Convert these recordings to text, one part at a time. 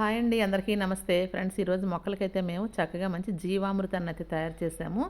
Hi అండి అందరికీ నమస్తే. ఫ్రెండ్స్ ఈరోజు మొక్కలకైతే మేము చక్కగా మంచి జీవామృతాన్ని అయితే తయారు చేసాము.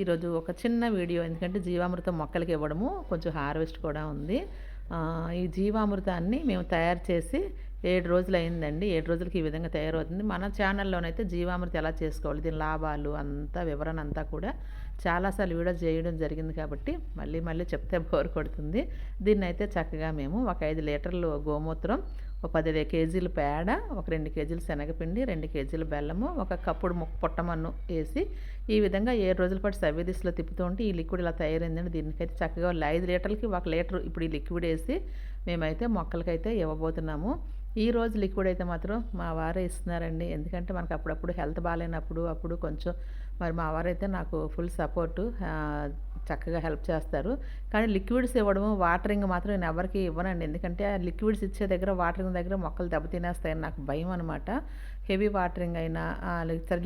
ఈరోజు ఒక చిన్న వీడియో ఎందుకంటే జీవామృతం మొక్కలకి ఇవ్వడము కొంచెం హార్వెస్ట్ కూడా ఉంది. ఈ జీవామృతాన్ని మేము తయారు చేసి ఏడు రోజులు అయిందండి ఏడు రోజులకి ఈ విధంగా తయారవుతుంది. మన ఛానల్లోనైతే జీవామృతం ఎలా చేసుకోవాలి దీని లాభాలు అంతా వివరణ అంతా కూడా చాలాసార్లు వీడియో చేయడం జరిగింది కాబట్టి మళ్ళీ మళ్ళీ చెప్తే బోర్ కొడుతుంది. దీన్ని అయితే చక్కగా మేము ఒక ఐదు లీటర్లు గోమూత్రం ఒక పది కేజీలు పేడ ఒక రెండు కేజీలు శనగపిండి రెండు కేజీలు బెల్లము ఒక కప్పుడు ముక్క పొట్టమన్ను వేసి ఈ విధంగా ఏడు రోజుల పాటు సవ్య దిశలో తిప్పుతూ ఉంటే ఈ లిక్విడ్ ఇలా తయారైందండి. దీనికైతే చక్కగా వాళ్ళు ఐదు లీటర్లకి ఒక లీటర్ ఇప్పుడు ఈ లిక్విడ్ వేసి మేమైతే మొక్కలకైతే ఇవ్వబోతున్నాము. ఈ రోజు లిక్విడ్ అయితే మాత్రం మా వారే ఇస్తున్నారండి. ఎందుకంటే మనకు అప్పుడప్పుడు హెల్త్ బాగాలేనప్పుడు అప్పుడు కొంచెం మరి మా వారైతే నాకు ఫుల్ సపోర్టు. చక్కగా హెల్ప్ చేస్తారు. కానీ లిక్విడ్స్ ఇవ్వడం వాటరింగ్ మాత్రం నేను ఎవరికి ఇవ్వనండి. ఎందుకంటే ఆ లిక్విడ్స్ ఇచ్చే దగ్గర వాటరింగ్ దగ్గర మొక్కలు దెబ్బతినేస్తాయని నాకు భయం అనమాట హెవీ వాటరింగ్ అయినా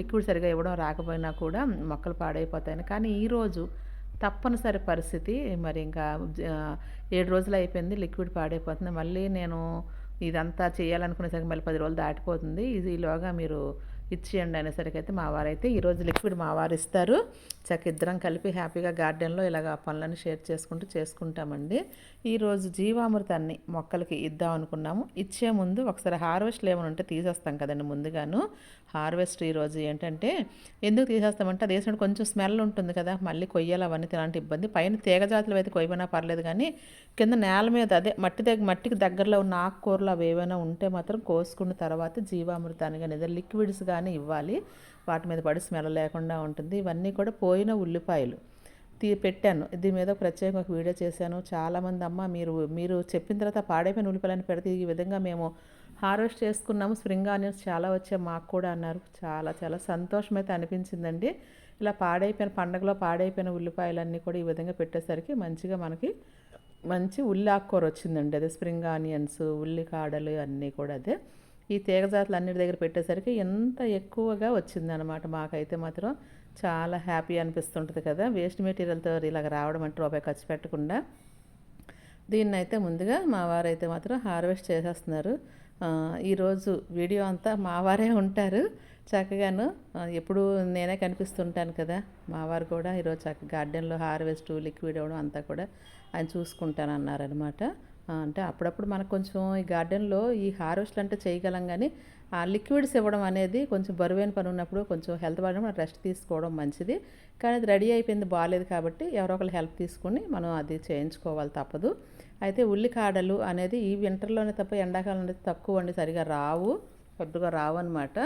లిక్విడ్ సరిగా ఇవ్వడం రాకపోయినా కూడా మొక్కలు పాడైపోతాయని. కానీ ఈరోజు తప్పనిసరి పరిస్థితి. మరి ఇంకా ఏడు రోజులు అయిపోయింది లిక్విడ్ పాడైపోతుంది. మళ్ళీ నేను ఇదంతా చేయాలనుకునేసరికి మళ్ళీ పది రోజులు దాటిపోతుంది. ఇది ఈలోగా మీరు ఇచ్చేయండి అనేసరికైతే మా వారైతే ఈరోజు లిక్విడ్ మా వారు ఇస్తారు. చక్క ఇద్దరం కలిపి హ్యాపీగా గార్డెన్లో ఇలాగ పనులను షేర్ చేసుకుంటూ చేసుకుంటామండి. ఈరోజు జీవామృతాన్ని మొక్కలకి ఇద్దాం అనుకున్నాము. ఇచ్చే ముందు ఒకసారి హార్వెస్ట్లు ఏమైనా ఉంటే తీసేస్తాం కదండి ముందుగాను. హార్వెస్ట్ ఈరోజు ఏంటంటే ఎందుకు తీసేస్తామంటే అది వేసినప్పుడు కొంచెం స్మెల్ ఉంటుంది కదా మళ్ళీ కొయ్యాలి అవన్నీ తినాలంటే ఇబ్బంది. పైన తీగజాతులు అయితే కొయ్యమైనా పర్లేదు కానీ కింద నేల మీద అదే మట్టి దగ్గర మట్టికి దగ్గరలో ఉన్న ఆకుకూరలు అవి ఏవైనా ఉంటే మాత్రం కోసుకున్న తర్వాత జీవామృతాన్ని కానీ ఏదో లిక్విడ్స్ కానీ ఇవ్వాలి. వాటి మీద పడి స్మెల్ లేకుండా ఉంటుంది. ఇవన్నీ కూడా పోయిన ఉల్లిపాయలు. తీ పెట్టాను. దీని మీద ప్రత్యేక ఒక వీడియో చేశాను. చాలామంది అమ్మ మీరు మీరు చెప్పిన తర్వాత పాడైపోయిన ఉల్లిపాయలను పెడితే ఈ విధంగా మేము హార్వెస్ట్ చేసుకున్నాము. స్ప్రింగ్ ఆనియన్స్ చాలా వచ్చాయి మాకు కూడా అన్నారు. చాలా చాలా సంతోషం అయితే అనిపించిందండి. ఇలా పాడైపోయిన పండగలో పాడైపోయిన ఉల్లిపాయలన్నీ కూడా ఈ విధంగా పెట్టేసరికి మంచిగా మనకి మంచి ఉల్లి ఆకుకూర వచ్చిందండి. అదే స్ప్రింగ్ ఆనియన్స్ ఉల్లి కాడలు అన్నీ కూడా అదే. ఈ తీగజాతులు అన్నిటి దగ్గర పెట్టేసరికి ఎంత ఎక్కువగా వచ్చిందనమాట మాకైతే మాత్రం చాలా హ్యాపీ అనిపిస్తుంటుంది కదా. వేస్ట్ మెటీరియల్తో ఇలాగ రావడం అంటే రూపాయి ఖర్చు పెట్టకుండా. దీన్ని అయితే ముందుగా మా వారైతే మాత్రం హార్వెస్ట్ చేసేస్తున్నారు. ఈరోజు వీడియో అంతా మా వారే ఉంటారు. చక్కగాను ఎప్పుడు నేనే కనిపిస్తుంటాను కదా. మా వారు కూడా ఈరోజు చక్క గార్డెన్లో హార్వెస్ట్ లిక్విడ్ అవ్వడం అంతా కూడా ఆయన చూసుకుంటాను అన్నారనమాట అంటే అప్పుడప్పుడు మనకు కొంచెం ఈ గార్డెన్లో ఈ హార్వెస్ట్లు అంటే చేయగలం కానీ ఆ లిక్విడ్స్ ఇవ్వడం అనేది కొంచెం బరువైన పని ఉన్నప్పుడు కొంచెం హెల్త్ బాగా రెస్ట్ తీసుకోవడం మంచిది. కానీ అది రెడీ అయిపోయింది బాగాలేదు కాబట్టి ఎవరో ఒకరు హెల్ప్ తీసుకొని మనం అది చేయించుకోవాలి తప్పదు. అయితే ఉల్లికాడలు అనేది ఈ వింటర్లోనే తప్ప ఎండాకాలం అనేది తక్కువ అండి సరిగా రావు పెద్దగా రావు అనమాట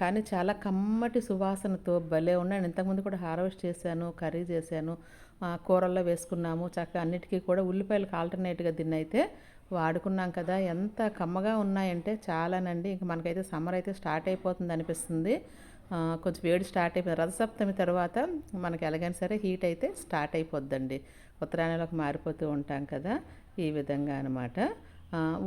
కానీ చాలా కమ్మటి సువాసనతో భలే ఉన్నాయి. ఇంతకుముందు కూడా హార్వెస్ట్ చేశాను కర్రీ చేశాను కూరల్లో వేసుకున్నాము. చక్కగా అన్నిటికీ కూడా ఉల్లిపాయలకు ఆల్టర్నేట్గా దీన్ని అయితే వాడుకున్నాం కదా. ఎంత కమ్మగా ఉన్నాయంటే చాలానండి. ఇంక మనకైతే సమ్మర్ అయితే స్టార్ట్ అయిపోతుంది అనిపిస్తుంది. కొంచెం వేడి స్టార్ట్ అయిపోయింది. రథసప్తమి తర్వాత మనకి ఎలాగైనా సరే హీట్ అయితే స్టార్ట్ అయిపోద్దండి. ఉత్తరాయణలోకి మారిపోతూ ఉంటాం కదా ఈ విధంగా అనమాట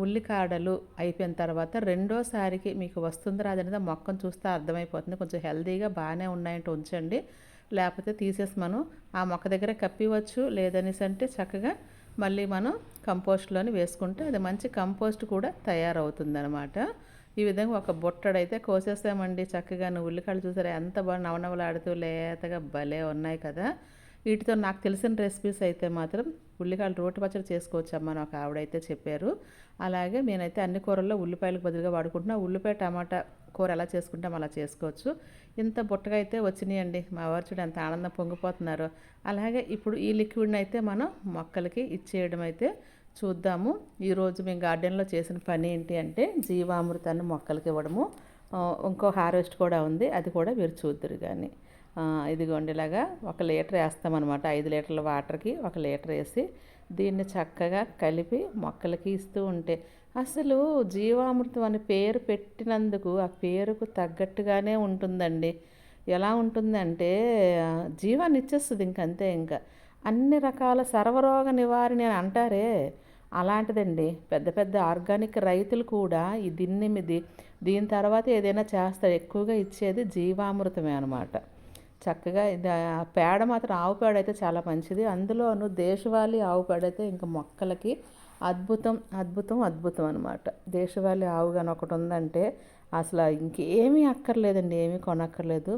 ఉల్లికాడలు అయిపోయిన తర్వాత రెండోసారికి మీకు వస్తుంది రాదనేది మొక్కను చూస్తే అర్థమైపోతుంది. కొంచెం హెల్తీగా బాగానే ఉన్నాయంటే ఉంచండి. లేకపోతే తీసేసి మనం ఆ మొక్క దగ్గర కప్పివచ్చు లేదనేసి అంటే చక్కగా మళ్ళీ మనం కంపోస్ట్లోని వేసుకుంటే అది మంచి కంపోస్ట్ కూడా తయారవుతుందనమాట ఈ విధంగా ఒక బుట్టడైతే కోసేసామండి చక్కగా. ఉల్లికాయలు చూసారా? ఎంత బాగా నవనవలాడుతూ లేతగా భలే ఉన్నాయి కదా. వీటితో నాకు తెలిసిన రెసిపీస్ అయితే మాత్రం ఉల్లికాయలు రోటి పచ్చడి చేసుకోవచ్చు అమ్మ నాకు ఆవిడైతే చెప్పారు. అలాగే నేనైతే అన్ని కూరల్లో ఉల్లిపాయలకు బదులుగా వాడుకుంటున్నా. ఉల్లిపాయ టమాటా కూర ఎలా చేసుకుంటాం అలా చేసుకోవచ్చు. ఇంత బుట్టగా అయితే వచ్చినాయండి. మా వారు చూడు ఎంత ఆనందం పొంగిపోతున్నారు. అలాగే ఇప్పుడు ఈ లిక్విడ్ని అయితే మనం మొక్కలకి ఇచ్చేయడం అయితే చూద్దాము. ఈరోజు మేము గార్డెన్లో చేసిన పని ఏంటి అంటే జీవామృతాన్ని మొక్కలకి ఇవ్వడము. ఇంకో హార్వెస్ట్ కూడా ఉంది. అది కూడా మీరు చూద్దరు కానీ ఆ, ఇదిగోండి ఇలాగా ఒక లీటర్ వేస్తామన్నమాట. ఐదు లీటర్ల వాటర్కి ఒక లీటర్ వేసి దీన్ని చక్కగా కలిపి మొక్కలకి ఇస్తూ ఉంటే అసలు జీవామృతం అని పేరు పెట్టినందుకు ఆ పేరుకు తగ్గట్టుగానే ఉంటుందండి. ఎలా ఉంటుందంటే జీవాన్ని ఇచ్చేస్తుంది ఇంకంతే ఇంకా. అన్ని రకాల సర్వరోగ నివారణ అని అంటారే అలాంటిదండి. పెద్ద పెద్ద ఆర్గానిక్ రైతులు కూడా ఈ దీన్ని దీని తర్వాత ఏదైనా చేస్తారు. ఎక్కువగా ఇచ్చేది జీవామృతమే అనమాట చక్కగా పేడ మాత్రం ఆవు పేడ అయితే చాలా మంచిది. అందులోను దేశవాళీ ఆవు పేడ అయితే ఇంకా మొక్కలకి అద్భుతం అద్భుతం అద్భుతం అనమాట దేశవాళీ ఆవు కానీ ఒకటి ఉందంటే అసలు ఇంకేమీ అక్కర్లేదండి ఏమీ కొనక్కర్లేదు.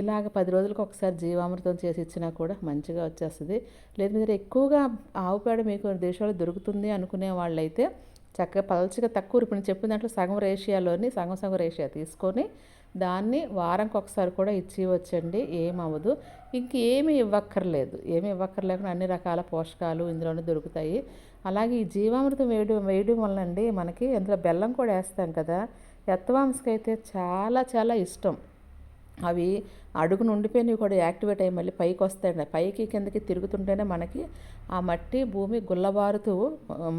ఇలాగ పది రోజులకు ఒకసారి జీవామృతం చేసి ఇచ్చినా కూడా మంచిగా వచ్చేస్తుంది. లేదు మీరు ఎక్కువగా ఆవు పేడ మీకు దేశంలో దొరుకుతుంది అనుకునే వాళ్ళైతే చక్కగా పలచగా తక్కువ ఇప్పుడు నేను చెప్పిన దాంట్లో సగం రేషియాలోని సగం సగం రేషియా తీసుకొని దాన్ని వారంకి ఒకసారి కూడా ఇచ్చి వచ్చండి ఏమవ్వదు. ఇంకేమీ ఇవ్వక్కర్లేదు. ఏమి ఇవ్వక్కర్లేకుండా అన్ని రకాల పోషకాలు ఇందులోనే దొరుకుతాయి. అలాగే ఈ జీవామృతం వేయడం వేయడం వల్ల అండి మనకి అందులో బెల్లం కూడా వేస్తాం కదా. ఎత్తవాంసకి అయితే చాలా చాలా ఇష్టం. అవి అడుగును ఉండిపోయినవి కూడా యాక్టివేట్ అయ్యి మళ్ళీ పైకి వస్తాయండి. పైకి కిందకి తిరుగుతుంటేనే మనకి ఆ మట్టి భూమి గుల్లబారుతూ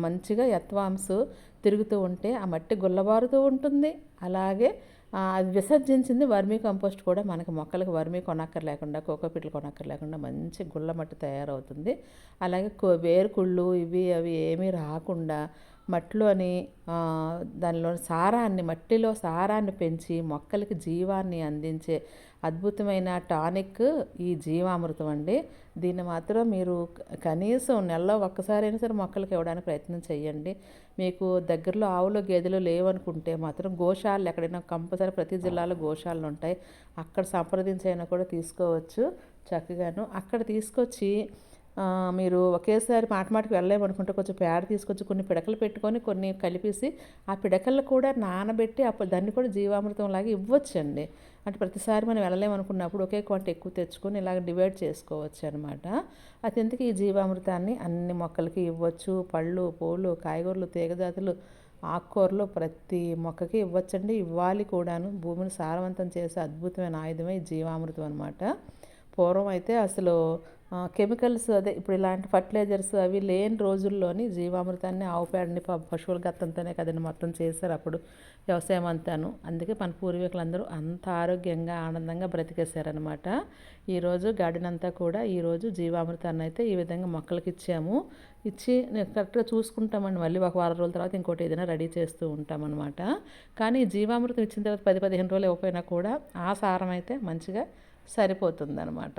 మంచిగా ఎత్వాంసు తిరుగుతూ ఉంటే ఆ మట్టి గుల్లబారుతూ ఉంటుంది. అలాగే అది విసర్జించింది వర్మీ కంపోస్ట్ కూడా మనకి మొక్కలకు వర్మీ కొనక్కర్లేకుండా కోకోపిట్లు కొనక్కర్లేకుండా మంచి గుల్ల మట్టి తయారవుతుంది. అలాగే కో- వేరుకుళ్ళు ఇవి అవి ఏమీ రాకుండా మట్టిలోని దానిలో సారాన్ని మట్టిలో సారాన్ని పెంచి మొక్కలకి జీవాన్ని అందించే అద్భుతమైన టానిక్ ఈ జీవామృతం అండి. దీన్ని మాత్రం మీరు కనీసం నెలలో ఒక్కసారైనా సరే మొక్కలకి ఇవ్వడానికి ప్రయత్నం చేయండి. మీకు దగ్గరలో ఆవులు గేదెలు లేవనుకుంటే మాత్రం గోశాలలు ఎక్కడైనా కంపల్సరీ ప్రతి జిల్లాలో గోశాలలు ఉంటాయి. అక్కడ సంప్రదించైనా కూడా తీసుకోవచ్చు చక్కగాను. అక్కడ తీసుకొచ్చి మీరు ఒకేసారి మాట మాటకి వెళ్ళలేమనుకుంటే కొంచెం పేడ తీసుకొచ్చి కొన్ని పిడకలు పెట్టుకొని కొన్ని కలిపేసి ఆ పిడకలు కూడా నానబెట్టి అప్పుడు దాన్ని కూడా జీవామృతం లాగా ఇవ్వచ్చండి. అంటే ప్రతిసారి మనం వెళ్ళలేమనుకున్నప్పుడు ఒకే క్వాంటి ఎక్కువ తెచ్చుకొని ఇలాగ డివైడ్ చేసుకోవచ్చు అనమాట అది ఎందుకు ఈ జీవామృతాన్ని అన్ని మొక్కలకి ఇవ్వచ్చు? పళ్ళు పూలు కాయగూరలు తీగజాతులు ఆకుకూరలు ప్రతి మొక్కకి ఇవ్వచ్చండి. ఇవ్వాలి కూడాను. భూమిని సారవంతం చేసే అద్భుతమైన ఆయుధమే ఈ జీవామృతం అనమాట పూర్వం అయితే అసలు కెమికల్స్ అదే ఇప్పుడు ఇలాంటి ఫర్టిలైజర్స్ అవి లేని రోజుల్లోని జీవామృతాన్ని ఆవు పేడని ప- పశువుల గత్తంతోనే కదండి మొత్తం చేశారు అప్పుడు వ్యవసాయం అంతాను. అందుకే మన పూర్వీకులందరూ అంత ఆరోగ్యంగా ఆనందంగా బ్రతికేశారనమాట ఈరోజు గార్డెన్ అంతా కూడా ఈరోజు జీవామృతాన్ని అయితే ఈ విధంగా మొక్కలకి ఇచ్చాము ఇచ్చి నేను కరెక్ట్గా చూసుకుంటామండి మళ్ళీ ఒక వారం రోజుల తర్వాత ఇంకోటి ఏదైనా రెడీ చేస్తూ ఉంటామన్నమాట. కానీ జీవామృతం ఇచ్చిన తర్వాత పది పదిహేను రోజులు ఇవ్వకపోయినా కూడా ఆ సారం అయితే మంచిగా సరిపోతుందన్నమాట.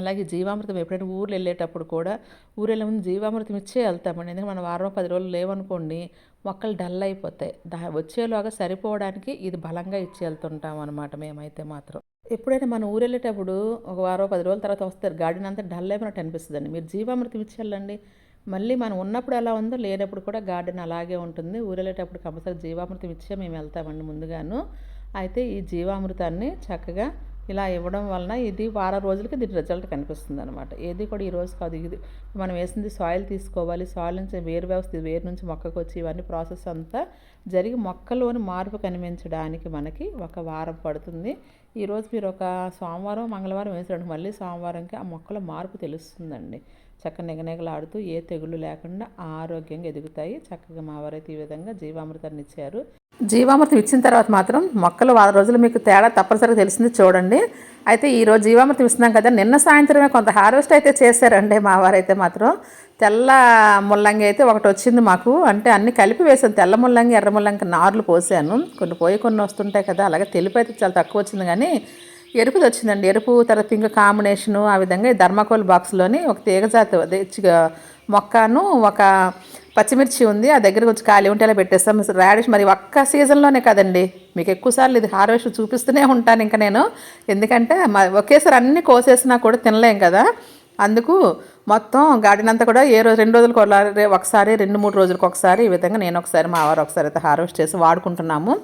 అలాగే జీవామృతం ఎప్పుడైనా ఊర్లు వెళ్ళేటప్పుడు కూడా ఊరు వెళ్ళే ముందు జీవామృతం ఇచ్చే వెళ్తామండి. ఎందుకంటే మనం వారం పది రోజులు లేవనుకోండి మొక్కలు డల్ అయిపోతాయి. దా వచ్చేలాగా సరిపోవడానికి ఇది బలంగా ఇచ్చి వెళ్తుంటాం అనమాట మేమైతే మాత్రం. ఎప్పుడైనా మన ఊరు వెళ్ళేటప్పుడు ఒక వారో పది రోజుల తర్వాత వస్తారు గార్డెన్ అంతా డల్ అయిపోయినట్టు అనిపిస్తుందండి. మీరు జీవామృతం ఇచ్చేళ్ళండి. మళ్ళీ మనం ఉన్నప్పుడు ఎలా ఉందో లేనప్పుడు కూడా గార్డెన్ అలాగే ఉంటుంది. ఊరు వెళ్ళేటప్పుడు కంపల్సరీ జీవామృతం ఇచ్చే మేము వెళ్తామండి ముందుగాను. అయితే ఈ జీవామృతాన్ని చక్కగా ఇలా ఇవ్వడం వలన ఇది వారం రోజులకి దీని రిజల్ట్ కనిపిస్తుంది అనమాట ఏది కూడా ఈ రోజు కాదు. ఇది మనం వేసింది సాయిల్ తీసుకోవాలి. సాయిల్ నుంచి వేరు వ్యవస్థ వేరు నుంచి మొక్కకు వచ్చి ఇవన్నీ ప్రాసెస్ అంతా జరిగి మొక్కలోని మార్పు కనిపించడానికి మనకి ఒక వారం పడుతుంది. ఈరోజు మీరు ఒక సోమవారం మంగళవారం వేసాడు మళ్ళీ సోమవారంకి ఆ మొక్కలో మార్పు తెలుస్తుందండి. చక్కగా నిగనిగలాడుతూ ఏ తెగులు లేకుండా ఆరోగ్యంగా ఎదుగుతాయి. చక్కగా మా వారైతే ఈ విధంగా జీవామృతాన్ని ఇచ్చారు. జీవామృతం ఇచ్చిన తర్వాత మాత్రం మొక్కలు వారం రోజులు మీకు తేడా తప్పనిసరిగా తెలిసింది చూడండి. అయితే ఈరోజు జీవామృతం ఇస్తున్నాం కదా నిన్న సాయంత్రమే కొంత హార్వెస్ట్ అయితే చేశారండి మా వారైతే మాత్రం. తెల్ల ముల్లంగి అయితే ఒకటి వచ్చింది మాకు. అంటే అన్ని కలిపి వేసాను తెల్ల ముల్లంగి ఎర్ర ముల్లంగి నార్లు పోసాను. కొన్ని పోయి కొన్ని వస్తుంటాయి కదా అలాగే తెలుపు అయితే చాలా తక్కువ వచ్చింది. కానీ ఎరుపుది వచ్చిందండి ఎరుపు తర్వాత పింక్ కాంబినేషను ఆ విధంగా ఈ బాక్స్లోని ఒక తీగజాతి మొక్కను ఒక పచ్చిమిర్చి ఉంది. ఆ దగ్గర కొంచెం ఖాళీ ఉంటే అలా పెట్టేస్తాం. రాడిష్ మరి ఒక్క సీజన్లోనే కదండి. మీకు ఎక్కువసార్లు ఇది హార్వెస్ట్ చూపిస్తూనే ఉంటాను ఇంకా నేను. ఎందుకంటే ఒకేసారి అన్ని కోసేసినా కూడా తినలేం కదా. అందుకు మొత్తం గార్డెన్ అంతా కూడా ఏ రోజు రెండు రోజులకు ఒకసారి రెండు మూడు రోజులకు ఒకసారి ఈ విధంగా నేను ఒకసారి మా వారు ఒకసారి అయితే హార్వెస్ట్ చేసి వాడుకుంటున్నాము.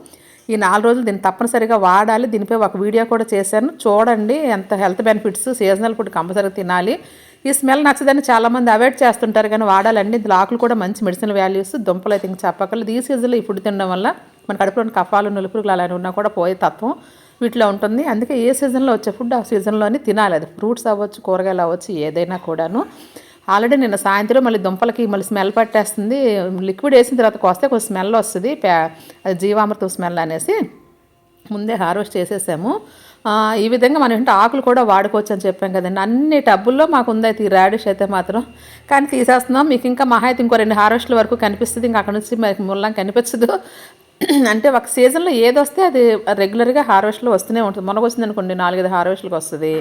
ఈ నాలుగు రోజులు దీన్ని తప్పనిసరిగా వాడాలి. దీనిపై ఒక వీడియో కూడా చేశాను. చూడండి ఎంత health benefits seasonal food compulsory తినాలి. ఈ స్మెల్ నచ్చదని చాలామంది అవాయిడ్ చేస్తుంటారు కానీ వాడాలండి. ఇందులో ఆకులు కూడా మంచి మెడిసిన్ వాల్యూస్ దుంపలు అయితే ఇంక చెప్పక్కర్లేదు. ఈ సీజన్లో ఈ ఫుడ్ తినడం వల్ల మన కడుపులోని కఫాలు నులుపులు అలాంటివి ఉన్నా కూడా పోయే తత్వం వీటిలో ఉంటుంది. అందుకే ఏ సీజన్లో వచ్చే ఫుడ్ ఆ సీజన్లోనే తినాలి. అది ఫ్రూట్స్ అవ్వచ్చు కూరగాయలు అవ్వచ్చు ఏదైనా కూడాను. ఆల్రెడీ నిన్న సాయంత్రం మళ్ళీ దుంపలకి మళ్ళీ స్మెల్ పట్టేస్తుంది. లిక్విడ్ వేసిన తర్వాత కొస్తే కొంచెం స్మెల్ వస్తుంది. అది జీవామృతం స్మెల్ అనేసి ముందే హార్వెస్ట్ చేసేసాము. ఈ విధంగా మనం ఏంటంటే ఆకులు కూడా వాడుకోవచ్చు అని చెప్పాం కదండి. అన్ని టబ్బుల్లో మాకు ఉంది అయితే ఈ రాడిష్ అయితే మాత్రం. కానీ తీసేస్తున్నాం. మీకు ఇంకా మహా అయితే ఇంకో రెండు హార్వెస్ట్ల వరకు కనిపిస్తుంది. ఇంకా అక్కడ నుంచి మనకి ముల్లం కనిపించదు. అంటే ఒక సీజన్లో ఏది వస్తే అది రెగ్యులర్గా హార్వెస్ట్లో వస్తూనే ఉంటుంది. మొనగ వచ్చింది అనుకోండి నాలుగైదు హార్వెస్ట్లకు వస్తుంది.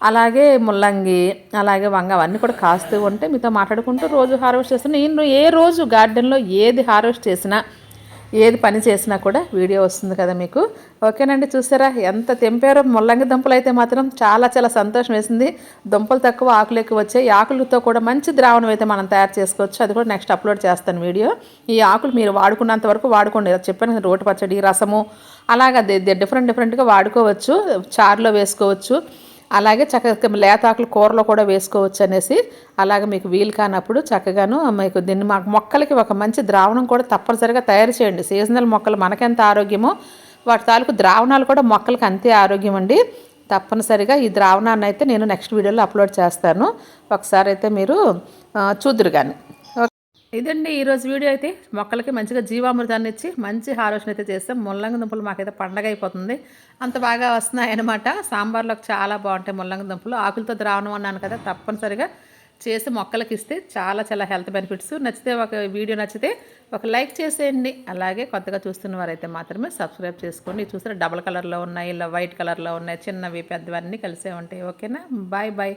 అలాగే ముల్లంగి అలాగే వంగ అవన్నీ కూడా కాస్తూ ఉంటే మీతో మాట్లాడుకుంటూ రోజు హార్వెస్ట్ చేస్తాను నేను ఏ రోజు గార్డెన్లో ఏది హార్వెస్ట్ చేసినా ఏది పని చేసినా కూడా వీడియో వస్తుంది కదా మీకు. ఓకేనండి చూసారా? ఎంత తెంపారో ముల్లంగి దుంపలు అయితే మాత్రం చాలా చాలా సంతోషం వేసింది. దుంపలు తక్కువ ఆకులు ఎక్కువ వచ్చాయి ఆకులతో కూడా మంచి ద్రావణం అయితే మనం తయారు చేసుకోవచ్చు. అది కూడా నెక్స్ట్ అప్లోడ్ చేస్తాను వీడియో. ఈ ఆకులు మీరు వాడుకున్నంత వరకు వాడుకోండి. చెప్పాను కదా, రోటి పచ్చడి రసము అలాగా డిఫరెంట్ డిఫరెంట్గా వాడుకోవచ్చు. చారులో వేసుకోవచ్చు. అలాగే చక్కగా లేతాకులు కూరలో కూడా వేసుకోవచ్చు అనేసి అలాగే మీకు వీలు కానప్పుడు చక్కగాను మీకు దీన్ని మాకు మొక్కలకి ఒక మంచి ద్రావణం కూడా తప్పనిసరిగా తయారు చేయండి. సీజనల్ మొక్కలు మనకెంత ఆరోగ్యమో వాటి తాలూకు ద్రావణాలు కూడా మొక్కలకి అంతే ఆరోగ్యం అండి. తప్పనిసరిగా ఈ ద్రావణాన్ని అయితే నేను నెక్స్ట్ వీడియోలో అప్లోడ్ చేస్తాను. ఒకసారి అయితే మీరు ఆ, చూద్దురు కానీ ఇదండి ఈరోజు వీడియో అయితే మొక్కలకి మంచిగా జీవామృతాన్ని ఇచ్చి మంచి ఆలోచన అయితే చేస్తాం. ముల్లంగి దుంపలు మాకైతే పండగ అయిపోతుంది. అంత బాగా వస్తున్నాయి అనమాట సాంబార్లోకి చాలా బాగుంటాయి ముల్లంగి దుంపలు. ఆకులతో ద్రావణం అన్నాను కదా తప్పనిసరిగా చేసి మొక్కలకి ఇస్తే చాలా చాలా హెల్త్ బెనిఫిట్స్. నచ్చితే ఒక వీడియో నచ్చితే ఒక లైక్ చేసేయండి. అలాగే కొత్తగా చూస్తున్న వారైతే మాత్రమే సబ్స్క్రైబ్ చేసుకోండి. చూస్తే డబల్ కలర్లో ఉన్నాయి ఇలా వైట్ కలర్లో ఉన్నాయి చిన్నవి పెద్దవన్నీ కలిసే ఉంటాయి. ఓకేనా? Bye bye.